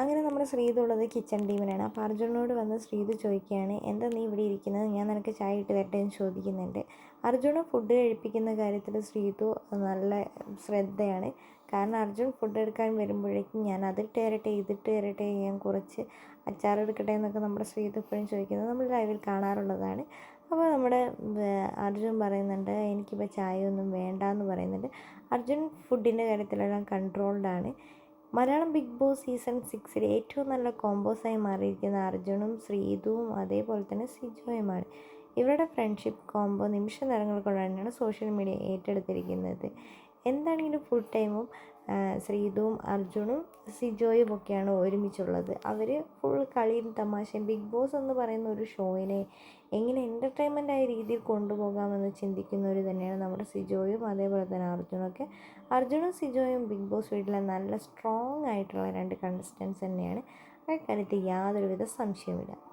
അങ്ങനെ നമ്മുടെ ശ്രീതു ഉള്ളത് കിച്ചൺ ടീമിനാണ് അപ്പോൾ അർജുനോട് വന്ന് ശ്രീതു ചോദിക്കുകയാണ് എന്താ നീ ഇവിടെ ഇരിക്കുന്നത്? ഞാൻ നിനക്ക് ചായ ഇട്ട് തരട്ടെ? എന്ന് ചോദിക്കുന്നുണ്ട്. അർജുന ഫുഡ് കഴിപ്പിക്കുന്ന കാര്യത്തിൽ ശ്രീതു നല്ല ശ്രദ്ധയാണ്. കാരണം അർജുൻ ഫുഡ് എടുക്കാൻ വരുമ്പോഴേക്കും ഞാൻ അതിട്ട് തരട്ടെ ഇതിട്ട് തരട്ടെ ഞാൻ കുറച്ച് അച്ചാർ എടുക്കട്ടെ എന്നൊക്കെ നമ്മുടെ ശ്രീതു എപ്പോഴും ചോദിക്കുന്നത് നമ്മൾ ലൈവിൽ കാണാറുള്ളതാണ്. അപ്പോൾ നമ്മുടെ അർജുൻ പറയുന്നുണ്ട് എനിക്കിപ്പോൾ ചായ ഒന്നും വേണ്ട എന്ന് പറയുന്നുണ്ട്. അർജുൻ ഫുഡിന്റെ കാര്യത്തിലെല്ലാം കൺട്രോൾഡാണ് മലയാളം ബിഗ് ബോസ് സീസൺ സിക്സിൽ ഏറ്റവും നല്ല കോമ്പോസായി മാറിയിരിക്കുന്ന അർജുനും ശ്രീതുവും അതേപോലെ തന്നെ സിജോയുമാണ്. ഇവരുടെ ഫ്രണ്ട്ഷിപ്പ് കോംബോ നിമിഷ നേരങ്ങൾ കൊണ്ടാണ് സോഷ്യൽ മീഡിയ ഏറ്റെടുത്തിരിക്കുന്നത്. എന്താണെങ്കിലും ഫുൾ ടൈമും ശ്രീതുവും അർജുനും സിജോയും ഒക്കെയാണ് ഒരുമിച്ചുള്ളത്. അവർ ഫുൾ കളിയും തമാശയും ബിഗ് ബോസ് എന്ന് പറയുന്ന ഒരു ഷോയിനെ എങ്ങനെ എന്റർടൈൻമെന്റ് ആയ രീതിയിൽ കൊണ്ടുപോകാമെന്ന് ചിന്തിക്കുന്നവർ തന്നെയാണ് നമ്മുടെ സിജോയും അതേപോലെ തന്നെ അർജുനൊക്കെ അർജുനും സിജോയും ബിഗ് ബോസ് വീട്ടിലെ നല്ല സ്ട്രോങ് ആയിട്ടുള്ള രണ്ട് കണ്ടസ്റ്റൻസ് തന്നെയാണ്. അക്കാര്യത്തിൽ കാര്യത്തിൽ യാതൊരുവിധ സംശയവുമില്ല.